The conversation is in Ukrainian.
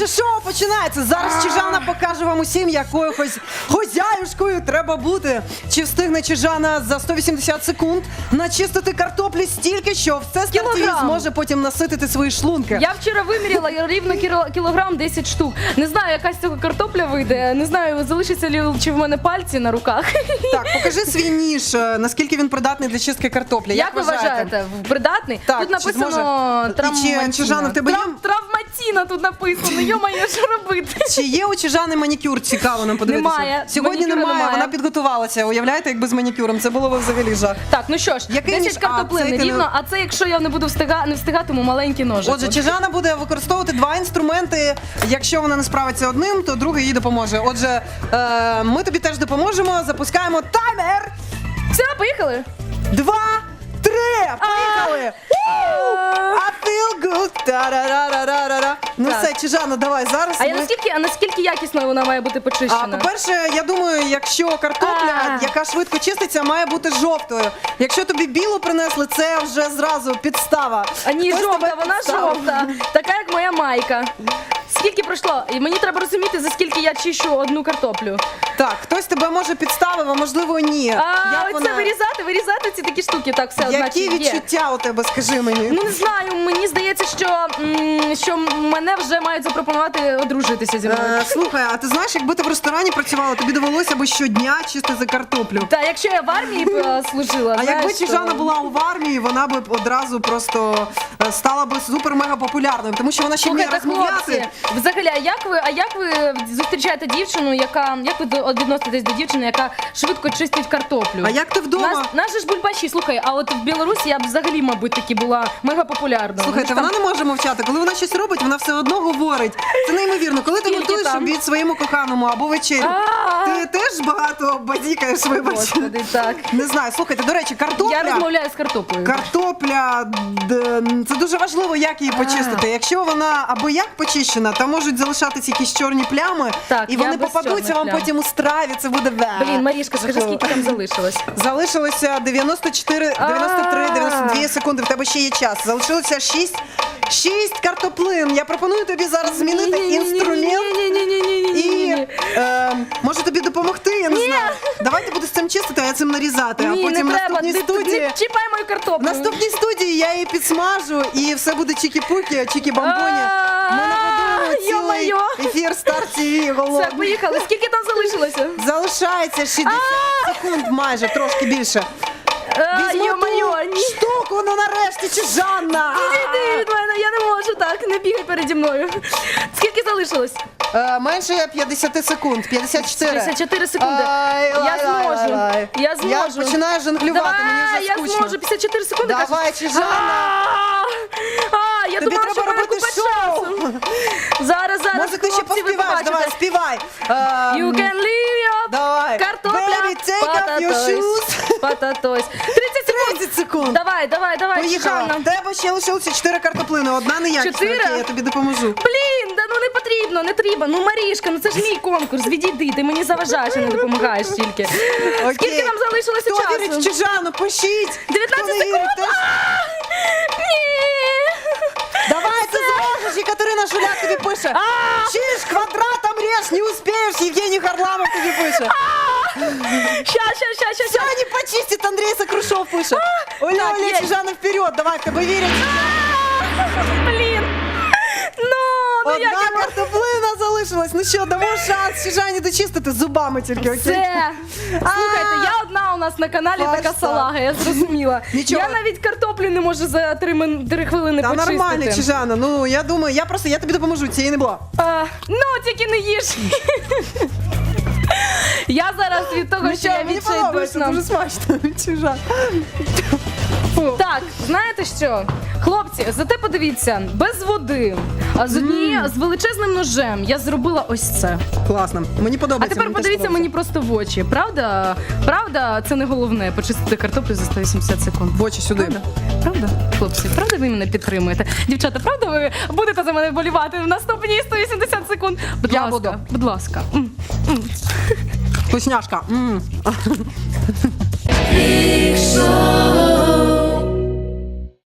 Наше шоу починається. Зараз Чижана покаже вам усім, якою хось хозяюшкою треба бути. Чи встигне Чижана за 180 секунд начистити картоплі стільки, що все Кілограм. зможе потім наситити свої шлунки. Я вчора виміряла я рівно кіло- кілограм 10 штук. Не знаю, яка з цього картопля вийде. Не знаю, залишиться лі чи в мене пальці на руках. Так, покажи свій ніж, е, наскільки він придатний для чистки картоплі. Як ви вважаєте, придатний? Так, тут чи написано зможе- І чи, травматіна. Чижана, в тебе є- Трав- Травматіна тут написано. Йо-моє, що робити? Чи є у Чижани манікюр? Цікаво нам подивитися. Немає. Сьогодні немає. немає. Вона підготувалася. Уявляєте, як без манікюром. Це було б взагалі жах. Так, ну що ж, Який 10 ніж? А, картоплин ти не- рівно, а це якщо я не буду встига, не встигатиму маленький ножик. Отже, Чижана буде використовувати два інструменти. Якщо вона не справиться одним, то другий їй допоможе. Отже, е, ми тобі теж допоможемо. Запускаємо таймер. Все, поїхали. Два, три. Поїхали. I feel good. Та-ра-ра-ра-ра-ра. Ну Так. все, Чижана, давай зараз. А я ми- наскільки, а наскільки якісно вона має бути А, почищена? по-перше, я думаю, якщо картопля, А. яка швидко чиститься, має бути жовтою. Якщо тобі білу принесли, це вже зразу підстава. А ні, Хтось жовта, тебе вона підставив. жовта. Така як моя майка. Скільки пройшло? І мені треба розуміти, за скільки я чищу одну картоплю. Так, хтось тебе може підставив, а можливо ні. А Як оце вона- вирізати, вирізати ці такі штуки. Так, все, Які значить, є. відчуття у тебе, скажи мені? Ну не знаю, мені здається, що, м, що мене вже мають запропонувати одружитися зі мною. Е, слухай, а ти знаєш, якби ти в ресторані працювала, тобі довелося б щодня чистити картоплю. Та якщо я в армії б е, служила, А знаєш, якби то- Чижана була у армії, вона б одразу просто е, стала б супер-мега популярною, тому що вона ще вміє Слухайте, розмовляти. хлопці, взагалі, а як ви, а як ви зустрічаєте дівчину, яка як ви до- відноситесь до дівчини, яка швидко чистить картоплю? А як ти вдома? Нас, нас же ж бульбаші, слухай, а от в Білорусі я б взагалі, мабуть, таки була мега популярна. Слухайте, вона не може мовчати. Коли вона щось робить, вона все одно говорить. Це неймовірно. Коли ти Скільки готуєш там? обід своєму коханому або вечерю. Ти теж багато бадікаєш, вибач. Господи, так. Не знаю, слухайте, до речі, картопля. Я розмовляю з картоплею. Картопля д- це дуже важливо, як її почистити. Якщо вона або як почищена, там можуть залишатися якісь чорні плями, Так, і я вони без попадуться чорних вам плям. потім у страві. Це буде ве. Блін, Марішка, скажи, Жахливо. скільки там залишилось? Залишилося 94, 93, 92 секунди. В тебе ще є час. Залишилося 6, 6 картоплин. Я пропоную тобі зараз змінити інструмент. І е, можу тобі допомогти, я не знаю. Давай ти будеш цим чистити, а я цим нарізати. а Ні, потім в наступній студії. Чіпай мою В наступній студії я її підсмажу і все буде чікі-пукі, чікі-бамбоні. Цілий Йо-моє. ефір Star TV Все, поїхали. Скільки там залишилося? Залишається 60 секунд майже, трошки більше. А, Візьми Штуку, ну нарешті, чи Жанна? Іди від мене, я не можу так, не бігай переді мною. Скільки залишилось? Е, менше 50 секунд, 54. 54 секунди. Ай, Я лай, лай, зможу. лай. Я Я починаю жонглювати, мені Давай, вже я скучно. зможу. 54 секунди. Давай, кажеш? Чижана. А, А, я Тобі думала, що треба маю робити купа шоу. часу. Зараз, зараз, Може, ти ще хлопці, ви поспіваєш, побачите. давай, співай. Ем, You can leave your Давай. картопля. Baby, take off your shoes. Пататойсь. 30 секунд. 30 секунд. Давай, давай, давай, Поїхала. В тебе ще лишилося 4 картоплини, одна неякісна. Чотири? Окей, я тобі допоможу. Блін, да ну не потрібно, не треба. Ну, Марішка, ну це ж мій конкурс. Відійди, ти мені заважаєш, а не допомагаєш тільки. Окей. Скільки нам залишилося Хто вірить в Чижану, пишіть. 19 Хто не вірить, секунд. теж- Ні. Давай, ти зможеш, Екатерина Шуляк тобі пише. Чиж, квадратом режь, не успеешь, Евгений Харламов тобі пише. Ща, ща, ща, Все ща. не почистит, Андрей Сокрушов пише. Оля, так, Оля, есть. Чижана вперед, давай, в тебе вірять. Блін. Ну, ну Одна як я можу? картоплина залишилась. Ну що, дамо шанс Чижані дочистити зубами тільки, окей? Все. Слухайте, я одна у нас на каналі Фарса. така салага, я зрозуміла. Нічого. Я навіть картоплю не можу за три, мин- три хвилини Та почистити. нормально, Чижана. Ну я думаю, я просто я тобі допоможу, цієї не було. А, ну, тільки не їж. Я зараз від того, що я мені подобається, дуже смачно. Чижан. Так, знаєте що? Хлопці, зате подивіться, без води, а з однією з величезним ножем я зробила ось це. Класно. Мені А подобається. тепер мені теж подивіться мені просто в очі. Правда? Правда, це не головне почистити картоплю за 180 секунд. В очі сюди. Правда? Правда? Хлопці, правда ви мене підтримуєте? Дівчата, правда ви будете за мене вболівати в наступні 180 секунд? Будь Я ласка, буду. будь ласка. М. Вкусняшка. М.